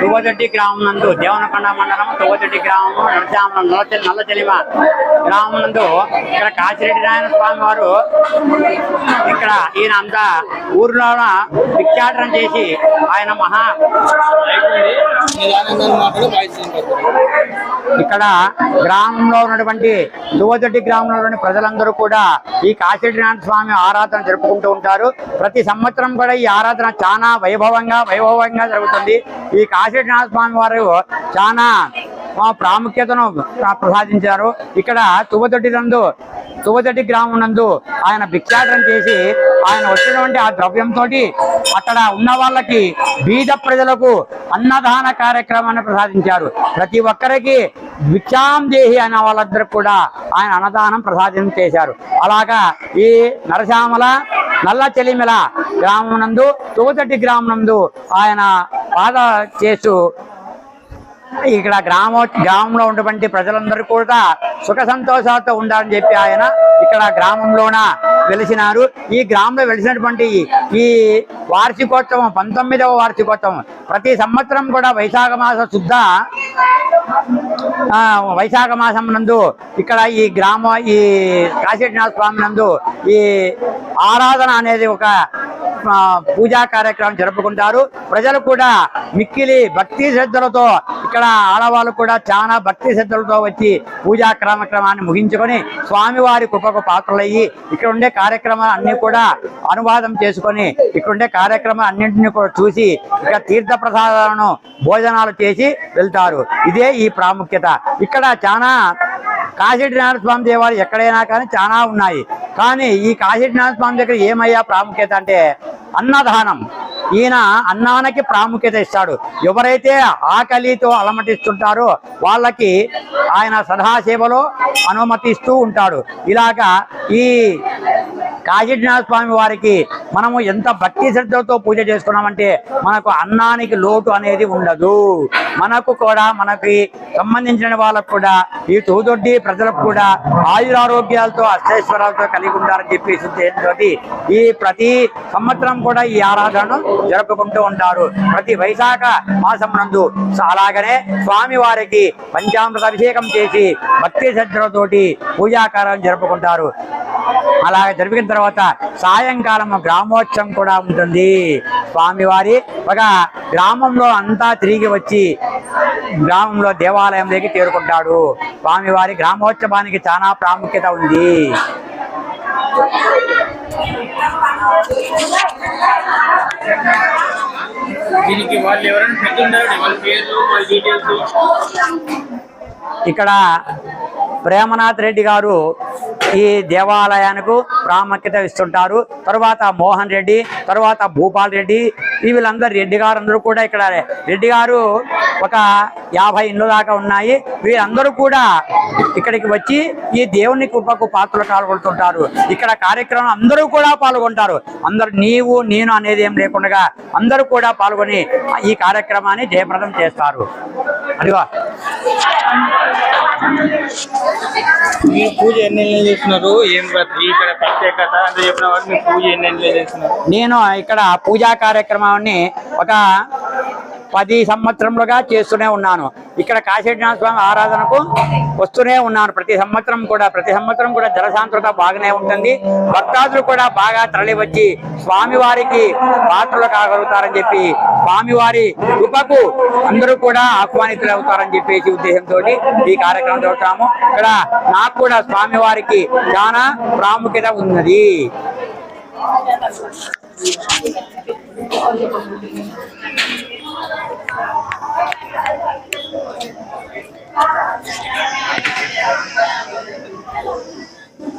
తువ్వదొడ్డి గ్రామం నందు దేవనకొండ మండలం తువ్వదొడ్డి గ్రామం నరసామలం నల్ల నల్లచెలిమ గ్రామం నందు ఇక్కడ కాశిరెడ్డి నారాయణ స్వామి వారు ఇక్కడ ఈయన అంతా ఊర్లో భిక్షాటనం చేసి ఆయన మహా ఇక్కడ గ్రామంలో ఉన్నటువంటి దువ్వదొడ్డి గ్రామంలోని ప్రజలందరూ కూడా ఈ కాశీనాథ స్వామి ఆరాధన జరుపుకుంటూ ఉంటారు. ప్రతి సంవత్సరం కూడా ఈ ఆరాధన చాలా వైభవంగా వైభవంగా జరుగుతుంది. ఈ ఈ కాశీనాథ స్వామి వారు చాలా ప్రాముఖ్యతను ప్రసాదించారు. ఇక్కడ తువ్వదొడ్డి నందు తువ్వదొడ్డి గ్రామం నందు ఆయన భిక్షాటన చేసి ఆయన వచ్చినటువంటి ఆ ద్రవ్యంతో అక్కడ ఉన్న వాళ్ళకి బీద ప్రజలకు అన్నదాన కార్యక్రమాన్ని ప్రసాదించారు. ప్రతి ఒక్కరికి భిక్షాం దేహి అనే వాళ్ళందరూ కూడా ఆయన అన్నదానం ప్రసాదం చేశారు. అలాగా ఈ నరసామల నల్ల చెలిమిల గ్రామం నందు తువ్వదొడ్డి గ్రామం నందు ఆయన పాద చేస్తూ ఇక్కడ గ్రామ గ్రామంలో ఉన్నటువంటి ప్రజలందరూ కూడా సుఖ సంతోషాలతో ఉండాలని చెప్పి ఆయన ఇక్కడ గ్రామంలోన వెలిసినారు. ఈ గ్రామంలో వెలిసినటువంటి ఈ వార్షికోత్సవం పంతొమ్మిదవ వార్షికోత్సవం ప్రతి సంవత్సరం కూడా వైశాఖ మాస శుద్ధ ఆ, వైశాఖ మాసం నందు ఇక్కడ ఈ గ్రామ ఈ కాశీనాథ స్వామి నందు ఈ ఆరాధన అనేది ఒక పూజా కార్యక్రమం జరుపుకుంటారు. ప్రజలు కూడా మిక్కిలి భక్తి శ్రద్ధలతో ఇక్కడ ఆడవాళ్ళు కూడా చాలా భక్తి శ్రద్ధలతో వచ్చి పూజా కార్యక్రమాన్ని ముగించుకొని స్వామివారి కృపకు పాత్రలయ్యి ఇక్కడ ఉండే కార్యక్రమాలు అన్ని కూడా అనువాదం చేసుకొని ఇక్కడ ఉండే కార్యక్రమాలు అన్నింటినీ కూడా చూసి ఇక్కడ తీర్థ ప్రసాదాలను భోజనాలు చేసి వెళ్తారు. ఇదే ఈ ప్రాముఖ్యత. ఇక్కడ చాలా కాశీనాథ స్వామి దేవాలయం ఎక్కడైనా కానీ చాలా ఉన్నాయి. కానీ ఈ కాశీనాథ స్వామి దగ్గర ఏమయ్యా ప్రాముఖ్యత అంటే అన్నదానం. ఈయన అన్నానికి ప్రాముఖ్యత ఇస్తాడు. ఎవరైతే ఆకలితో అలమటిస్తుంటారో వాళ్ళకి ఆయన సదాసేవలో అనుమతిస్తూ ఉంటాడు. ఇలాగా ఈ కాశీనాథ స్వామి వారికి మనము ఎంత భక్తి శ్రద్ధలతో పూజ చేసుకున్నామంటే మనకు అన్నానికి లోటు అనేది ఉండదు. మనకు కూడా మనకి సంబంధించిన వాళ్ళకు కూడా ఈ తోదొడ్డి ప్రజలకు కూడా ఆయురారోగ్యాలతో అష్టైశ్వరాలతో కలిగి ఉంటారని చెప్పి ఉద్దేశంతో ఈ ప్రతి సంవత్సరం కూడా ఈ ఆరాధనను జరుపుకుంటూ ఉంటారు. ప్రతి వైశాఖ మాసం నందు. అలాగనే స్వామి వారికి పంచామృత అభిషేకం చేసి భక్తి శ్రద్ధలతోటి పూజాకారం జరుపుకుంటారు. అలాగే జరిపిన తర్వాత సాయంకాలం గ్రామోత్సవం కూడా ఉంటుంది. స్వామివారి ఒక గ్రామంలో అంతా తిరిగి వచ్చి గ్రామంలో దేవాలయంలోకి చేరుకుంటాడు. స్వామివారి గ్రామోత్సవానికి చాలా ప్రాముఖ్యత ఉంది. దీనికి వాళ్ళు ఎవరైనా పెట్టున్నారు వాళ్ళ పేర్లు వాళ్ళ డీటెయిల్స్ ఇక్కడ ప్రేమనాథ్ రెడ్డి గారు ఈ దేవాలయానికి ప్రాముఖ్యత ఇస్తుంటారు. తర్వాత మోహన్ రెడ్డి తర్వాత భూపాల్ రెడ్డి వీళ్ళందరూ రెడ్డి గారు అందరూ కూడా ఇక్కడ రెడ్డి గారు ఒక యాభై ఇండ్లు దాకా ఉన్నాయి. వీరందరూ కూడా ఇక్కడికి వచ్చి ఈ దేవుని కృపకు పాత్రలు పాల్గొంటుంటారు ఇక్కడ కార్యక్రమం అందరూ కూడా పాల్గొంటారు. అందరు నీవు నేను అనేది ఏం లేకుండా అందరూ కూడా పాల్గొని ఈ కార్యక్రమాన్ని జయప్రదం చేస్తారు. అదిగో. మీరు పూజ ఎన్ని చేస్తున్నారు? ఏం ఇక్కడ ప్రత్యేకత అంటే చెప్పిన వాళ్ళు మీరు పూజ ఎన్ని చేస్తున్నారు? నేను ఇక్కడ పూజా కార్యక్రమాన్ని ఒక పది సంవత్సరములుగా చేస్తూనే ఉన్నాను. ఇక్కడ కాశీనాథ స్వామి ఆరాధనకు వస్తూనే ఉన్నాను. ప్రతి సంవత్సరం కూడా ప్రతి సంవత్సరం కూడా జలసాంద్రత బాగానే ఉంటుంది. భక్తాదులు కూడా బాగా తరలి వచ్చి స్వామివారికి పాత్రలు కాగలుగుతారని చెప్పి స్వామివారి కృపకు అందరూ కూడా ఆహ్వానితులవుతారని చెప్పేసి ఉద్దేశంతో ఈ కార్యక్రమం చూస్తాము ఇక్కడ నాకు కూడా స్వామివారికి చాలా ప్రాముఖ్యత ఉన్నది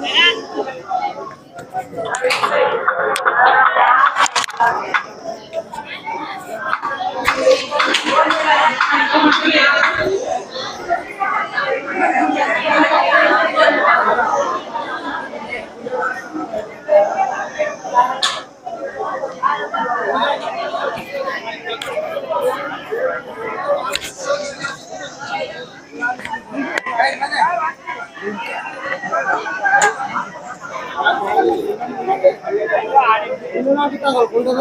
Yeah. কোনটা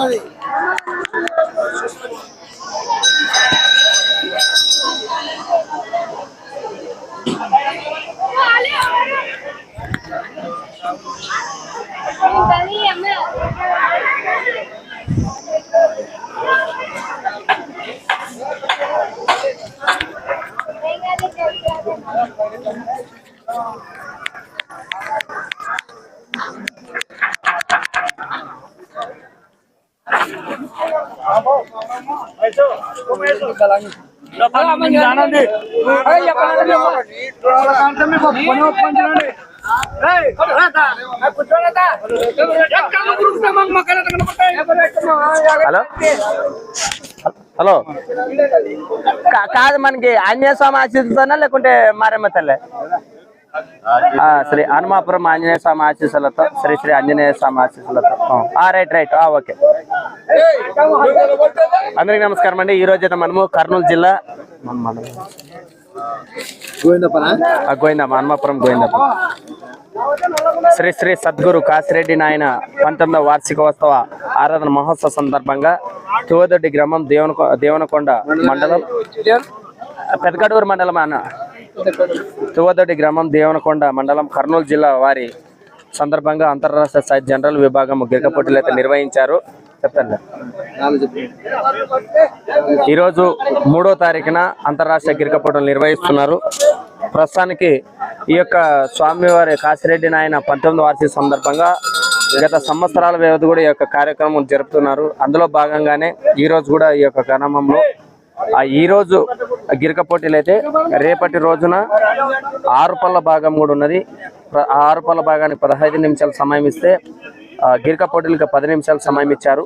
హలో హలో కా- కాదు మనకి ఆంజనేయ స్వామి ఆశీస్సులతోనా లేకుంటే మారమ్మ తల్లే శ్రీ హనుమాపురం ఆంజనేయ స్వామి ఆశీస్సులతో శ్రీ శ్రీ ఆంజనేయ స్వామి ఆశీస్సులతో. రైట్ రైట్ ఓకే అందరికి నమస్కారం అండి. ఈ రోజు అయితే మనము కర్నూలు జిల్లా మన- గోవిందమ్మ హనుమాపురం గోవిందమ్మ శ్రీ శ్రీ సద్గురు కాసిరెడ్డి నాయన పంతొమ్మిదవ వార్షికోత్సవ ఆరాధన మహోత్సవ సందర్భంగా తువదొడ్డి గ్రామం దేవన దేవనకొండ మండలం పెదకడూరు మండలం అన్న. తువ్వదొడ్డి గ్రామం దేవనకొండ మండలం కర్నూలు జిల్లా వారి సందర్భంగా అంతర్రాష్ట్ర స్థాయి జనరల్ విభాగం గిరిక పోటీలు అయితే నిర్వహించారు. చెప్తాను. ఈరోజు మూడో తారీఖున అంతర్రాష్ట్రీయ గిరిక పోటీలు నిర్వహిస్తున్నారు. ప్రస్తుతానికి ఈ యొక్క స్వామివారి కాశిరెడ్డి నాయన పంతొమ్మిది వార్షిక సందర్భంగా గత సంవత్సరాల వ్యవధి కూడా ఈ యొక్క కార్యక్రమం జరుపుతున్నారు. అందులో భాగంగానే ఈ రోజు కూడా ఈ యొక్క గ్రామంలో ఈరోజు ఈ గిరిక పోటీలు అయితే రేపటి రోజున ఆరు పళ్ళ భాగం కూడా ఉన్నది. ఆ ఆరు పళ్ళ భాగానికి పదహైదు నిమిషాలు సమయం ఇస్తే ఆ, గిరిక పోటీలకు పది నిమిషాలు సమయం ఇచ్చారు.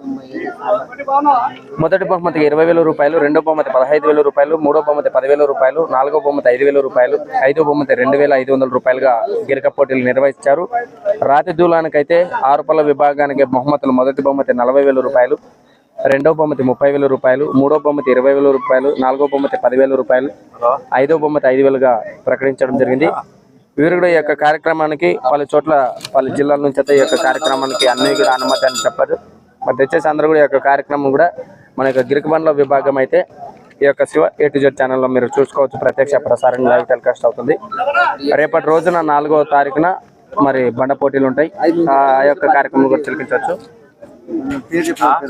మొదటి బహుమతికి ఇరవై వేల రూపాయలు రెండో బహుమతి పదహైదు వేల రూపాయలు మూడో బహుమతి పదివేల రూపాయలు నాలుగో బహుమతి ఐదు వేల రూపాయలు ఐదో బహుమతి రెండు వేల ఐదు వందల రూపాయలుగా గిరిక పోటీలు నిర్వహించారు. రాతి దూలానికైతే అయితే ఆరుపల్ల విభాగానికి బహుమతులు మొదటి బహుమతి నలభై వేల రూపాయలు రెండో బహుమతి ముప్పై వేల రూపాయలు మూడో బహుమతి ఇరవై వేల రూపాయలు నాలుగో బహుమతి పదివేల రూపాయలు ఐదో బహుమతి ఐదు వేలుగా ప్రకటించడం జరిగింది. వీరు కూడా ఈ యొక్క కార్యక్రమానికి పలు చోట్ల పలు జిల్లాల నుంచి అయితే ఈ యొక్క కార్యక్రమానికి అన్ని కూడా అనుమతి అని చెప్పారు. మరి తెచ్చేసి అందరూ కూడా ఈ యొక్క కార్యక్రమం కూడా మన యొక్క గిరికబండ్ల విభాగం అయితే ఈ యొక్క శివ ఏ టు జెడ్ ఛానల్లో మీరు చూసుకోవచ్చు. ప్రత్యక్ష ప్రసారం లైవ్ టెలికాస్ట్ అవుతుంది. రేపటి రోజున నాలుగో తారీఖున మరి బండ పోటీలు ఉంటాయి. ఆ యొక్క కార్యక్రమం కూడా తిలకించవచ్చు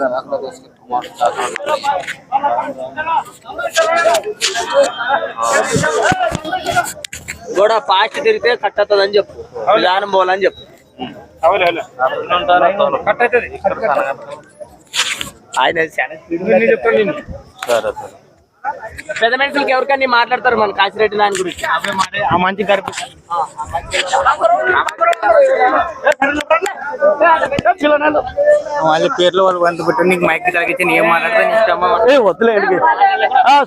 కూడా పాస్ట్ తిరిగితే కట్ అవుతుంది అని చెప్పు. విధానం పోవాలని చెప్పు ఆయన పెద్ద మనుషులకి ఎవరికన్నా మాట్లాడతారు మన కాశిరెడ్డి నాయన గురించి. ఆ మంచి గడిపి వాళ్ళ పేర్లు వాళ్ళు వంద పెట్టి నీకు మైక్ తగ్గించి నీ ఏం మాట్లాడితే నీ ఇష్టమా ఏ వద్దులే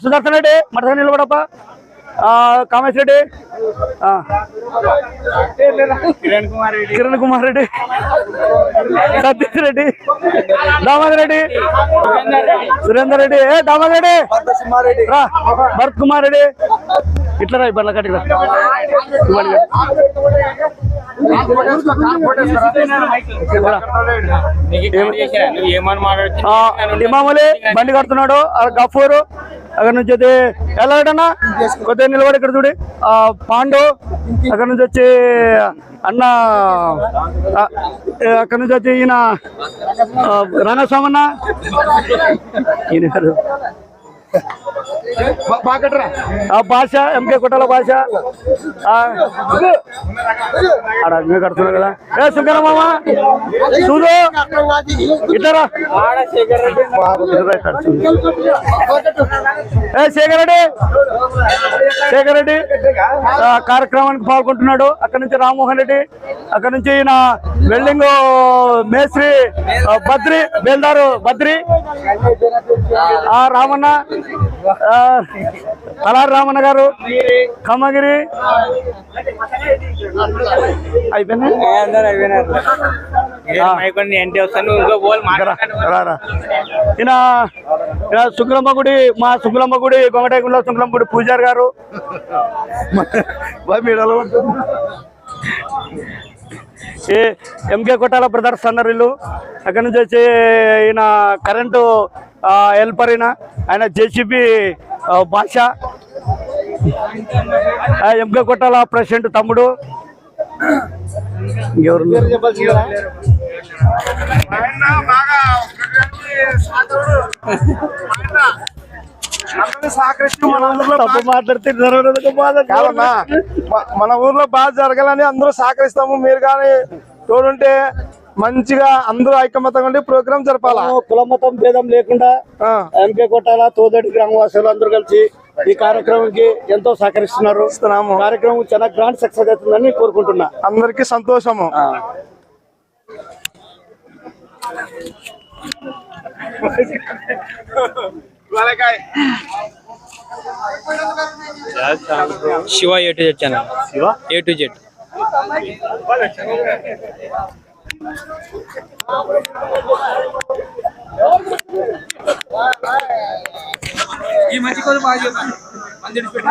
సుదర్శన్ రెడ్డి మటన్ నిలబడప్ప. ఆ, కామేశ్ రెడ్డి. ఆ, కిరణ్ కుమార్ రెడ్డి. కిరణ్ కుమార్ రెడ్డి. సతీష్ రెడ్డి. దామోదర్ రెడ్డి. సురేందర్ రెడ్డి. ఏ దామోదర్ రెడ్డి. భరత్ కుమార్ రెడ్డి. ఇట్లా రా ఇబ్బంది కట్టి నీకు బండి కడుతున్నాడు గఫూరు అక్కడ నుంచి అయితే వెళ్ళాడన్నా కొద్దిగా నిలబడి ఇక్కడ చూడి. ఆ పాండు అక్కడ నుంచి వచ్చి అన్న అక్కడ నుంచి వచ్చి ఈయన ఆ, రంగస్వామన్న ఈయన భాష ఎంకే కొట్టాల భాష ఆ, ఆడ అగ్ని కదా. ఏ సుంకర మామ చూడు. ఇద్దరా. ఏ శేఖర్ రెడ్డి శేఖర్ రెడ్డి కార్యక్రమానికి పాల్గొంటున్నాడు. అక్కడ నుంచి రామ్మోహన్ రెడ్డి అక్కడ నుంచి ఈయన వెల్డింగ్ మేస్త్రి బద్రి బేల్దారు బద్రి ఆ రామన్న తలారి రామన్న గారు రారా ఈయన శుక్లమ్మ గుడి మా శుక్లమ్మ గుడి గొంగటైకుంలో శుక్లమ్మ గుడి పూజారి గారు. మీడలో ఎంకే కొట్టాల బ్రదర్స్ అన్నారు వీళ్ళు. అక్కడ నుంచి వచ్చి ఈయన కరెంటు హెల్పర్ ఈయన ఆయన జేసీబీ భాష. ఎంకే కొట్టాల ప్రెసిడెంట్ తమ్ముడు. మ- మన ఊర్లో బాగా జరగాలని అందరూ సహకరిస్తాము. మీరు కానీ తోడుంటే మంచిగా అందరూ ఐకమత్యంగా ఉండి ప్రోగ్రామ్ జరపాలా? కులమతం భేదం లేకుండా ఎంకే కొట్టాల తోదటి గ్రామవాసులు అందరూ కలిసి ఈ కార్యక్రమంకి ఎంతో సహకరిస్తున్నారు. కార్యక్రమం చాలా గ్రాండ్ సక్సెస్ అవుతుందని కోరుకుంటున్నా. అందరికి సంతోషము. Shiva A to Z channel Shiva? A to Z ఈ మంచి కోసం బాగా చెప్తాను మందిడి పెట్టి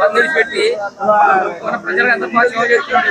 మందిడి పెట్టి మన ప్రజలకు ఎంత బాగా సేవ చేస్తున్నాడు